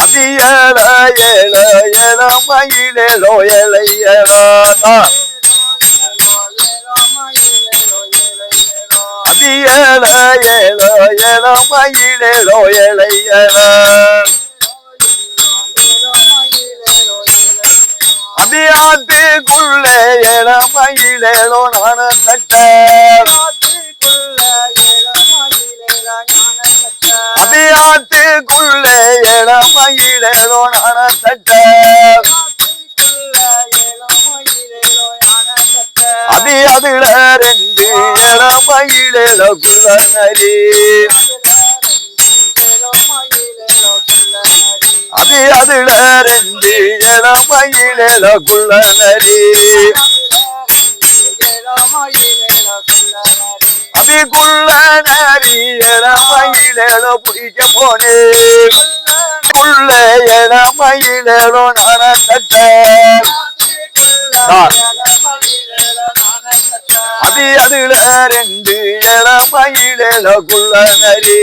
அதி ஏழ ஏழ ஏழ மயிலேலோ ஏழை ஏழா மயிலேலோ ஏழ மயிலேலோ நான தட்ட அடியாத்துக்குள்ளே ஏழ மயிலேலோ நான தட்ட அடி அதுல ரெண்டு ஏழ மயிலேலோ குள்ள நரி அடி அதுல ரெண்டு ஏழ மயிலேலோ குள்ள நரி அதுக்குள்ள நரி ஏழ மயிலேலோ பிடிக்க போனேன் உள்ள என மயிலேலோ நான கட்ட அது அதுல ரெண்டு ஏழ மயிலேலோ குள்ள நரி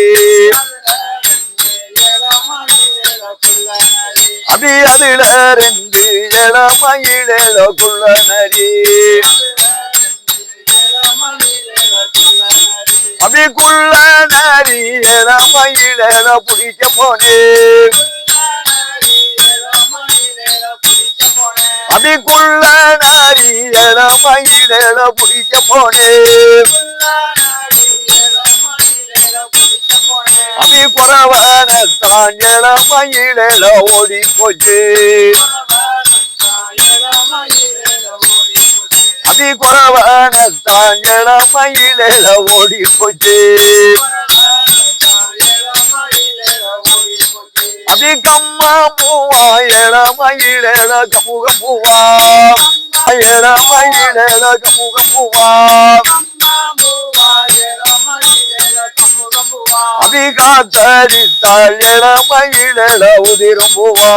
அது அதுல ரெண்டு ஏழ மயிலேலோ குள்ள நரி அதுக்குள்ள நரி ஏழ பிடிக்க போனேன். அதுக்குள்ள நரி ஏழ மயிலேலோ பிடிக்க போனேன். அது குறவான தான் ஏழ மயிலேலோ ஓடி போச்சு அது குறவான தான் ஏழ மயிலேலோ ஓடி போச்சு அது கம்மா பூவா ஏழ மயிலேல கமுக பூவா ஏழ மயிலேல கமுக பூவா அது காத்தடித்தாள் ஏழ மயிலேல உதிரும் பூவா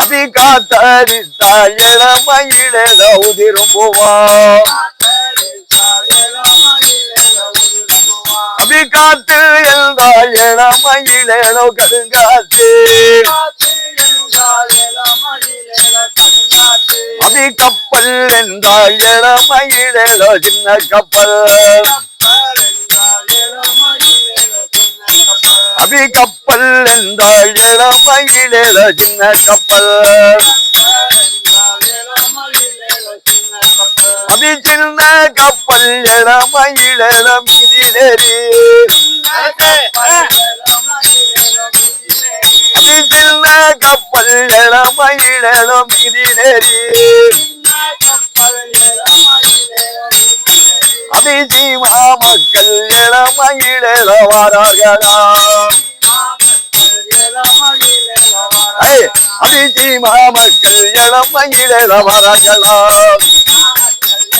அது காத்தடித்தாள் ஏழ மயிலேல உதிரும் காத்து எழுந்தாள் ஏழ மயிலேலோ கருங்காத்து அதி கப்பல் என்றால் ஏழ மயிலேலோ சின்ன கப்பல். அது கப்பல் என்றால் ஏழ மயிலேலோ சின்ன கப்பல். அது சின்ன கப்பல் ஏழ மயிலேலோ மிதிலேறி. சின்ன கப்பல் ஏழ மயிலேலோ மிதிலேறி அது மக்கள் ஏழ வாரார்களாம் ஐ, மக்கள் ஏழ வாரார்களாம்.